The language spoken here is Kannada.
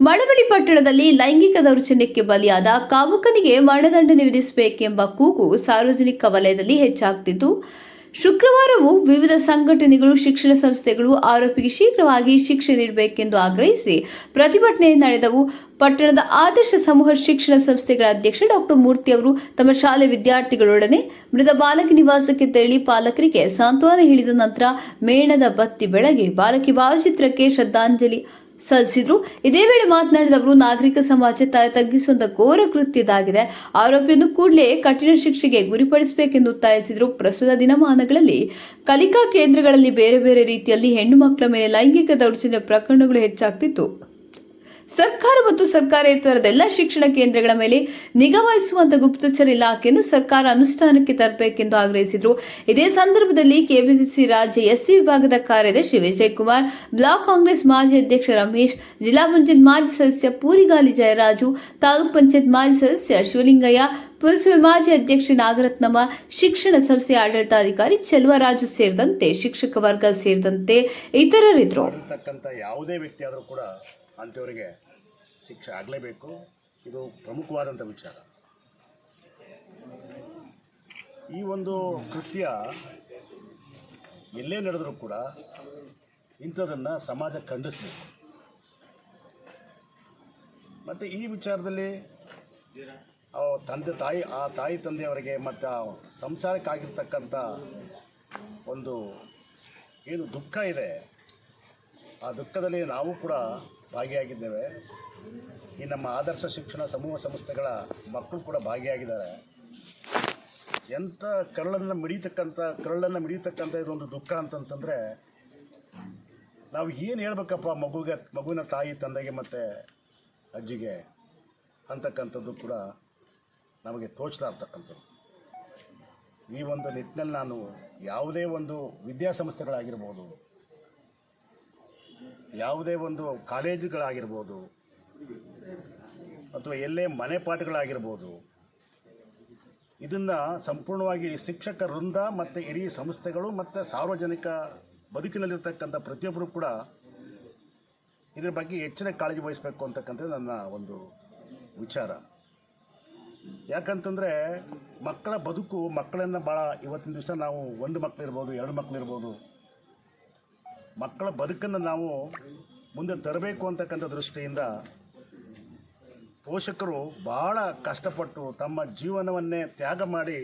ಮಳವಳ್ಳಿ ಪಟ್ಟಣದಲ್ಲಿ ಲೈಂಗಿಕ ದೌರ್ಜನ್ಯಕ್ಕೆ ಬಲಿಯಾದ ಕಾಮುಕನಿಗೆ ಮರಣದಂಡನೆ ವಿಧಿಸಬೇಕೆಂಬ ಕೂಗು ಸಾರ್ವಜನಿಕ ವಲಯದಲ್ಲಿ ಹೆಚ್ಚಾಗ್ತಿದ್ದು. ಶುಕ್ರವಾರವೂ ವಿವಿಧ ಸಂಘಟನೆಗಳು, ಶಿಕ್ಷಣ ಸಂಸ್ಥೆಗಳು ಆರೋಪಿಗೆ ಶೀಘ್ರವಾಗಿ ಶಿಕ್ಷೆ ನೀಡಬೇಕೆಂದು ಆಗ್ರಹಿಸಿ ಪ್ರತಿಭಟನೆ ನಡೆದವು. ಪಟ್ಟಣದ ಆದರ್ಶ ಸಮೂಹ ಶಿಕ್ಷಣ ಸಂಸ್ಥೆಗಳ ಅಧ್ಯಕ್ಷ ಡಾಕ್ಟರ್ ಮೂರ್ತಿ ಅವರು ತಮ್ಮ ಶಾಲೆ ವಿದ್ಯಾರ್ಥಿಗಳೊಡನೆ ಮೃತ ಬಾಲಕಿ ನಿವಾಸಕ್ಕೆ ತೆರಳಿ ಪಾಲಕರಿಗೆ ಸಾಂತ್ವನ ಹೇಳಿದ ನಂತರ ಮೇಣದ ಬತ್ತಿ ಬೆಳಗ್ಗೆ ಬಾಲಕಿ ಭಾವಚಿತ್ರಕ್ಕೆ ಶ್ರದ್ಧಾಂಜಲಿ ಸಲ್ಲಿಸಿದ್ರು. ಇದೇ ವೇಳೆ ಮಾತನಾಡಿದ ಅವರು ನಾಗರಿಕ ಸಮಾಜ ತಗ್ಗಿಸುವಂತ ಘೋರ ಕೃತ್ಯದಾಗಿದೆ. ಆರೋಪಿಯನ್ನು ಕೂಡಲೇ ಕಠಿಣ ಶಿಕ್ಷೆಗೆ ಗುರಿಪಡಿಸಬೇಕೆಂದು ಒತ್ತಾಯಿಸಿದರು. ಪ್ರಸ್ತುತ ದಿನಮಾನಗಳಲ್ಲಿ ಕಲಿಕಾ ಕೇಂದ್ರಗಳಲ್ಲಿ ಬೇರೆ ಬೇರೆ ರೀತಿಯಲ್ಲಿ ಹೆಣ್ಣು ಮಕ್ಕಳ ಮೇಲೆ ಲೈಂಗಿಕ ದೌರ್ಜನ್ಯ ಪ್ರಕರಣಗಳು ಹೆಚ್ಚಾಗ್ತಿತ್ತು. ಸರ್ಕಾರ ಮತ್ತು ಸರ್ಕಾರೇತರದ ಎಲ್ಲ ಶಿಕ್ಷಣ ಕೇಂದ್ರಗಳ ಮೇಲೆ ನಿಗಾ ವಹಿಸುವಂತ ಗುಪ್ತಚರ ಇಲಾಖೆಯನ್ನು ಸರ್ಕಾರ ಅನುಷ್ಠಾನಕ್ಕೆ ತರಬೇಕೆಂದು ಆಗ್ರಹಿಸಿದರು. ಇದೇ ಸಂದರ್ಭದಲ್ಲಿ ಕೆಪಿಸಿಸಿ ರಾಜ್ಯ ಎಸ್ಸಿ ವಿಭಾಗದ ಕಾರ್ಯದರ್ಶಿ ವಿಜಯಕುಮಾರ್, ಬ್ಲಾಕ್ ಕಾಂಗ್ರೆಸ್ ಮಾಜಿ ಅಧ್ಯಕ್ಷ ರಮೇಶ್, ಜಿಲ್ಲಾ ಪಂಚಾಯತ್ ಮಾಜಿ ಸದಸ್ಯ ಪೂರಿಗಾಲಿ ಜಯರಾಜು, ತಾಲೂಕ್ ಪಂಚಾಯತ್ ಮಾಜಿ ಸದಸ್ಯ ಶಿವಲಿಂಗಯ್ಯ, ಪುರಸಭೆ ಮಾಜಿ ಅಧ್ಯಕ್ಷೆ ನಾಗರತ್ನಮ್ಮ, ಶಿಕ್ಷಣ ಸಂಸ್ಥೆಯ ಆಡಳಿತಾಧಿಕಾರಿ ಚೆಲುವರಾಜು ಸೇರಿದಂತೆ ಶಿಕ್ಷಕ ವರ್ಗ ಸೇರಿದಂತೆ ಇತರರಿದ್ದರು. ಯಾವುದೇ ವ್ಯಕ್ತಿ ಆದರೂ ಕೂಡ ಅಂಥವರಿಗೆ ಶಿಕ್ಷೆ ಆಗಲೇಬೇಕು. ಇದು ಪ್ರಮುಖವಾದಂಥ ವಿಚಾರ. ಈ ಒಂದು ಕೃತ್ಯ ಎಲ್ಲೇ ನಡೆದರೂ ಕೂಡ ಇಂಥದನ್ನು ಸಮಾಜ ಖಂಡಿಸಬೇಕು. ಮತ್ತು ಈ ವಿಚಾರದಲ್ಲಿ ತಂದೆ ತಾಯಿ, ಆ ತಾಯಿ ತಂದೆಯವರಿಗೆ ಮತ್ತು ಆ ಸಂಸಾರಕ್ಕಾಗಿರ್ತಕ್ಕಂಥ ಒಂದು ಏನು ದುಃಖ ಇದೆ, ಆ ದುಃಖದಲ್ಲಿ ನಾವು ಕೂಡ ಭಾಗಿಯಾಗಿದ್ದೇವೆ. ಈ ನಮ್ಮ ಆದರ್ಶ ಶಿಕ್ಷಣ ಸಮೂಹ ಸಂಸ್ಥೆಗಳ ಮಕ್ಕಳು ಕೂಡ ಭಾಗಿಯಾಗಿದ್ದಾರೆ. ಎಂಥ ಕರಳನ್ನು ಮಿಡಿತಕ್ಕಂಥ ಕರಳನ್ನು ಮಿಡಿತಕ್ಕಂಥ ಇದೊಂದು ದುಃಖ ಅಂತಂತಂದರೆ, ನಾವು ಏನು ಹೇಳ್ಬೇಕಪ್ಪ ಮಗುಗೆ, ಮಗುವಿನ ತಾಯಿ, ತಂದೆಗೆ ಮತ್ತು ಅಜ್ಜಿಗೆ ಅಂತಕ್ಕಂಥದ್ದು ಕೂಡ ನಮಗೆ ತೋಚ್ತಾ ಇರ್ತಕ್ಕಂಥದ್ದು. ಈ ಒಂದು ನಿಟ್ಟಿನಲ್ಲಿ ನಾನು ಯಾವುದೇ ಒಂದು ವಿದ್ಯಾಸಂಸ್ಥೆಗಳಾಗಿರ್ಬೋದು ಯಾವುದೇ ಒಂದು ಕಾಲೇಜುಗಳಾಗಿರ್ಬೋದು ಅಥವಾ ಎಲ್ಲೇ ಮನೆ ಪಾಠಗಳಾಗಿರ್ಬೋದು, ಇದನ್ನು ಸಂಪೂರ್ಣವಾಗಿ ಶಿಕ್ಷಕ ವೃಂದ ಮತ್ತು ಇಡೀ ಸಂಸ್ಥೆಗಳು ಮತ್ತು ಸಾರ್ವಜನಿಕ ಬದುಕಿನಲ್ಲಿರ್ತಕ್ಕಂಥ ಪ್ರತಿಯೊಬ್ಬರು ಕೂಡ ಇದ್ರ ಬಗ್ಗೆ ಹೆಚ್ಚಿನ ಕಾಳಜಿ ವಹಿಸಬೇಕು ಅಂತಕ್ಕಂಥದ್ದು ನನ್ನ ಒಂದು ವಿಚಾರ. ಯಾಕಂತಂದರೆ ಮಕ್ಕಳ ಬದುಕು ಮಕ್ಕಳನ್ನು ಭಾಳ ಇವತ್ತಿನ ದಿವಸ ನಾವು ಒಂದು ಮಕ್ಕಳಿರ್ಬೋದು ಎರಡು ಮಕ್ಕಳಿರ್ಬೋದು ಮಕ್ಕಳ ಬದುಕನ್ನು ನಾವು ಮುಂದೆ ತರಬೇಕು ಅಂತಕ್ಕಂಥ ದೃಷ್ಟಿಯಿಂದ ಪೋಷಕರು ಬಹಳ ಕಷ್ಟಪಟ್ಟು ತಮ್ಮ ಜೀವನವನ್ನೇ ತ್ಯಾಗ ಮಾಡಿ